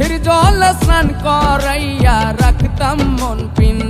তুলসীর জল স্নান করাইয়া রাখতাম মন পিঞ্জরে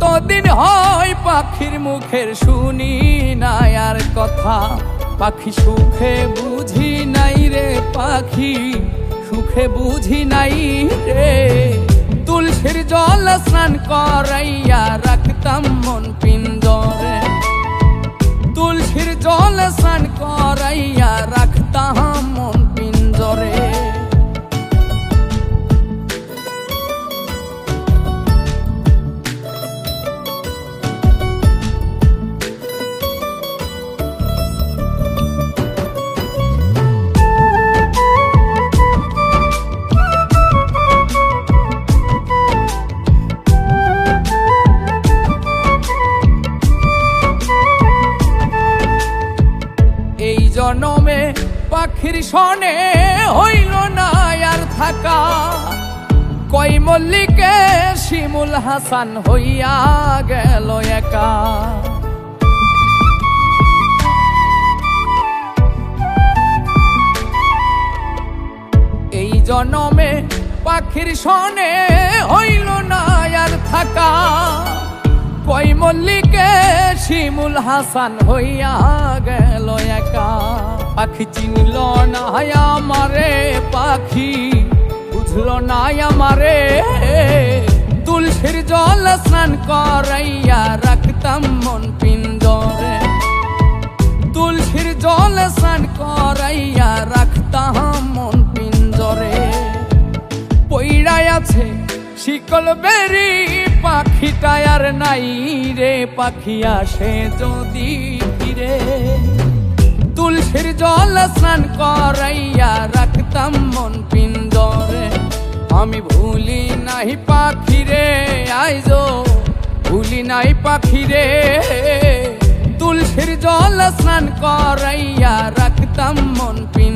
কতদিন হয় পাখির মুখের শুনি নাই আর কথা? পাখি সুখে বুঝি নাই রে পাখি, সুখে বুঝি নাই রে। তুলসীর জল স্নান করাইয়া রাখতাম মন পিঞ্জরে জনমে পাখির সনে হইল না আর থাকা। কই মল্লিকে শিমুল হাসান হইয়া গেল একা। এই জনমে পাখির সনে হইল না আর থাকা। কই মল্লিকে শিমুল হাসান হইয়া গেল একা। পাখি চিনল না আমারে পাখি, বুঝল না আমারে। তুলসীর জল স্নান করাইয়া রাখতাম মন পিঞ্জরে। তুলসীর জল স্নান করাইয়া রাখতাম মন পিঞ্জরে। পইড়াই আছে শিকল বেরি পাখিটা আর নাই রে, পাখি আসে যদি ফিরে। তুলসীর জল স্নান করাইয়া রাখতাম মন পিঞ্জরে। আমি ভুলি নাই পাখিরে আইজো ভুলি নাই পাখিরে তুলসীর জল স্নান করাইয়া রাখতাম মন পিঞ্জরে।